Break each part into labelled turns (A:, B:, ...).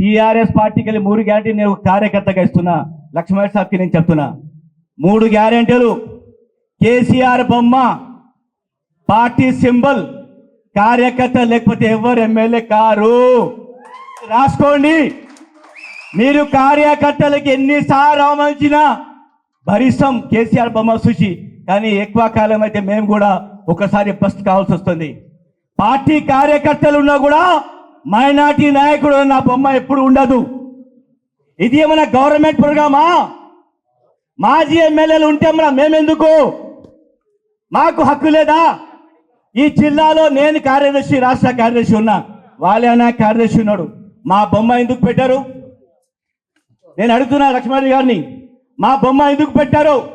A: TRS పార్టీకి వెళ్ళి మూడు గ్యారంటీ నేను ఒక కార్యకర్తగా ఇస్తున్నా. లక్ష్మణ్ సాబ్కి నేను చెప్తున్నా. మూడు గ్యారెంటీలు. కేసీఆర్ బొమ్మ పార్టీ సింబల్. కార్యకర్త లేకపోతే ఎవరు ఎమ్మెల్యే కారు? రాసుకోండి. మీరు కార్యకర్తలకి ఎన్నిసార్లు అవమానించినా భరిస్తాం కేసీఆర్ బొమ్మ చూసి. కానీ ఎక్కువ కాలం అయితే మేము కూడా ఒకసారి బస్ట్ కావాల్సి వస్తుంది. పార్టీ కార్యకర్తలు ఉన్నా కూడా మైనార్టీ నాయకుడు నా బొమ్మ ఎప్పుడు ఉండదు. ఇది ఏమైనా గవర్నమెంట్ ప్రోగ్రామా? మాజీ ఎమ్మెల్యేలు ఉంటే మన మేమెందుకు? మాకు హక్కు లేదా? ఈ జిల్లాలో నేను కార్యదర్శి రాష్ట్ర కార్యదర్శి ఉన్నా. వాళ్ళైనా కార్యదర్శి ఉన్నాడు. మా బొమ్మ ఎందుకు పెట్టారు? నేను అడుగుతున్నా లక్ష్మణ్ గారిని. మా బొమ్మ ఎందుకు పెట్టారు?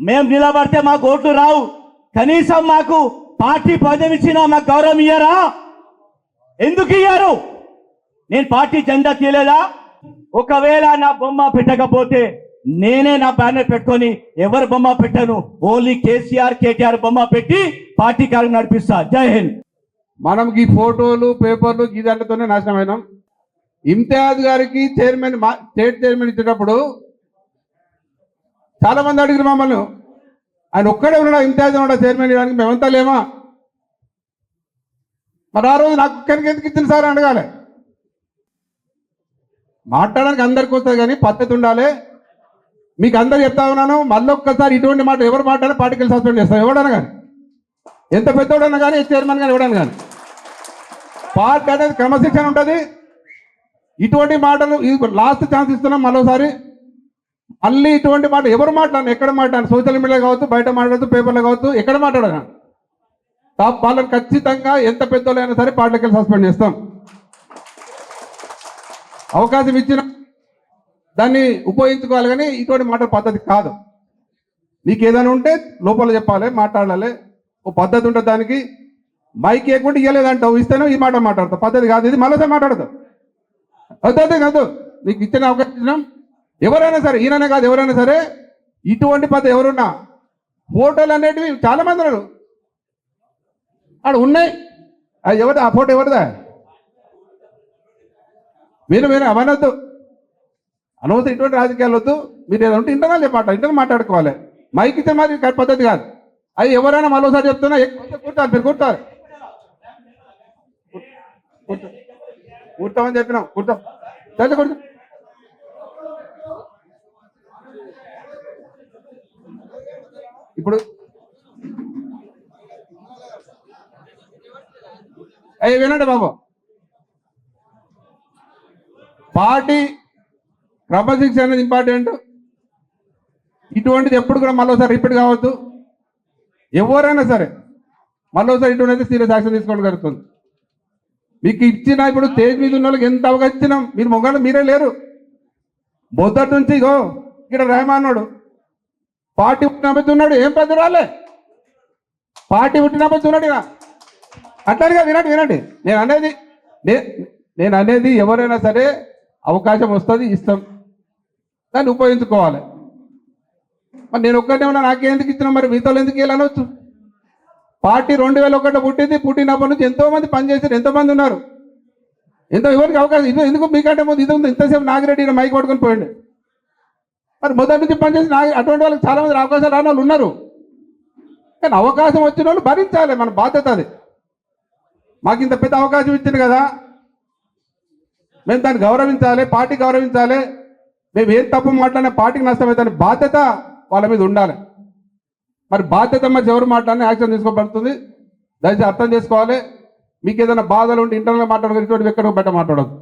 A: మేము నిలబడితే మాకు ఓట్లు రావు. కనీసం మాకు పార్టీ పదవి ఇచ్చినా మాకు గౌరవం ఇయ్యారా? ఎందుకు ఇయ్యారు? నేను పార్టీ జెండా తీయలేదా? ఒకవేళ నా బొమ్మ పెట్టకపోతే నేనే నా బ్యానర్ పెట్టుకొని ఎవరు బొమ్మ పెట్టాను? ఓన్లీ కేసీఆర్ కేటీఆర్ బొమ్మ పెట్టి పార్టీ కార్యం నడిపిస్తా. జై హింద్.
B: మనం ఈ ఫోటోలు పేపర్లు ఈ దాంట్లోనే నాశనమైనాం ఇమ్తియాజ్ గారికి చైర్మన్ మా- స్టేట్ చైర్మన్ ఇచ్చేటప్పుడు చాలా మంది అడిగారు మమ్మల్ని. ఆయన ఒక్కడే ఉన్నాడా? ఇమ్తియాజ్ ఉన్నాడా? చైర్మన్ ఇవ్వడానికి మేమంతా లేమా? మరి ఆ రోజు నాకు ఒక్కరికి ఎందుకు ఇచ్చిన సార్ అడగాలి. మాట్లాడడానికి అందరికి వస్తుంది కానీ పద్ధతి ఉండాలి. మీకు అందరు చెప్తా ఉన్నాను మళ్ళీ ఒక్కసారి ఇటువంటి మాట ఎవరు మాట్లాడినా పార్టీకి సస్పెండ్ చేస్తాం ఎవడన్నా కానీ. ఎంత పెద్దోడన్నా కానీ చైర్మన్ కానీ ఇవ్వడానికి కానీ. పార్టీ అనేది క్రమశిక్షణ ఉంటుంది. ఇటువంటి మాటలు లాస్ట్ ఛాన్స్ ఇస్తున్నాం మరోసారి. మళ్ళీ ఇటువంటి మాట ఎవరు మాట్లాడను ఎక్కడ మాట్లాడను సోషల్ మీడియా కావచ్చు బయట మాట్లాడచ్చు పేపర్లో కావచ్చు ఎక్కడ మాట్లాడను. వాళ్ళని ఖచ్చితంగా ఎంత పెద్దోళ్ళైనా సరే పార్టీకి సస్పెండ్ చేస్తాం. అవకాశం ఇచ్చిన దాన్ని ఉపయోగించుకోవాలి కానీ ఇటువంటి మాట పద్ధతి కాదు. నీకు ఏదైనా ఉంటే లోపల చెప్పాలి మాట్లాడాలి. ఓ పద్ధతి ఉంటుంది దానికి మైక్ ఇవ్వకుండా ఇవ్వలేదంటావు ఇస్తేనే ఈ మాట మాట్లాడతావు. పద్ధతి కాదు ఇది. మళ్ళీ మాట్లాడతావు పద్ధతి కాదు. నీకు ఇచ్చిన అవకాశం ఇచ్చినాం. ఎవరైనా సరే ఈయననే కాదు ఎవరైనా సరే ఇటువంటి పద్ధతి ఎవరున్నా ఫోటోలు అనేటివి చాలామంది ఉన్నారు. ఆడ ఉన్నాయి. అది ఎవరిది? ఆ ఫోటో ఎవరిదా? మీరు మీరు అవనొద్దు అనవసరం ఇటువంటి రాజకీయాలు వద్దు. మీరు ఏదో ఉంటే ఇంటర్నల్ చెప్పమాట ఇంటర్నల్ మాట్లాడుకోవాలి. మైక్ ఇస్తే మరి కా- పద్ధతి కాదు. అది ఎవరైనా మరోసారి చెప్తున్నా ఎక్కువ కూర్చోాలి మీరు కూర్చోాలి కూర్చో. కూర్చోమని చెప్పినాం. కూర్చో. చదువు కూర్చో ఇప్పుడు అయ్యి వినండి బాబు. పార్టీ క్రమశిక్షణ అనేది ఇంపార్టెంట్. ఇటువంటిది ఎప్పుడు కూడా మళ్ళీసారి రిపీట్ కావద్దు. ఎవరైనా సరే మళ్ళీసారి ఇటువంటి సీరియస్ యాక్షన్ తీసుకోవడం జరుగుతుంది. మీకు ఇచ్చిన ఇప్పుడు స్టేజ్ మీద ఉన్న వాళ్ళకి ఎంత అవకాశం ఇచ్చినాం? మీరు మొగాళ్ళు మీరే లేరు. మొదటి నుంచి ఇగో ఇక్కడ రెహమాన్నాడు పార్టీ పుట్టినప్పుడు ఉన్నాడు. ఏం పెద్ద రాలే. పార్టీ పుట్టినప్పుడు ఉన్నాడు ఇక. అట్లాగా వినండి వినండి. నేను అనేది నేను అనేది ఎవరైనా సరే అవకాశం వస్తుంది ఇస్తాం. దాన్ని ఉపయోగించుకోవాలి. మరి నేను ఒక్కటే ఉన్నా నాకెందుకు ఇచ్చినా మరి మీతో ఎందుకు వెళ్ళనొచ్చు పార్టీ రెండు వేల ఒకటి పుట్టింది పుట్టినప్పటి నుంచి ఎంతోమంది పనిచేశారు ఎంతోమంది ఉన్నారు. ఎంతో ఎవరికి అవకాశం ఇది ఎందుకు మీకంటే ముందు ఇది ఉంది? ఇంతసేపు నాగిరెడ్డి మైక్ పట్టుకొని పోయిండు. మరి మొదటి నుంచి పనిచేసి నా అటువంటి వాళ్ళకి చాలామంది అవకాశాలు రాని వాళ్ళు ఉన్నారు. కానీ అవకాశం వచ్చిన వాళ్ళు భరించాలి మన బాధ్యత అది. మాకు ఇంత పెద్ద అవకాశం ఇచ్చింది కదా. మేము దాన్ని గౌరవించాలి పార్టీ గౌరవించాలి. మేము ఏం తప్పు మాట్లాడినా పార్టీకి నష్టమైతే బాధ్యత వాళ్ళ మీద ఉండాలి. మరి బాధ్యత మరి ఎవరు మాట్లాడినా యాక్షన్ తీసుకోబడుతుంది. దయచేసి అర్థం చేసుకోవాలి. మీకు ఏదైనా బాధలు ఉంటే ఇంటర్నల్ మాట్లాడగలిగితే ఎక్కడ బయట మాట్లాడదు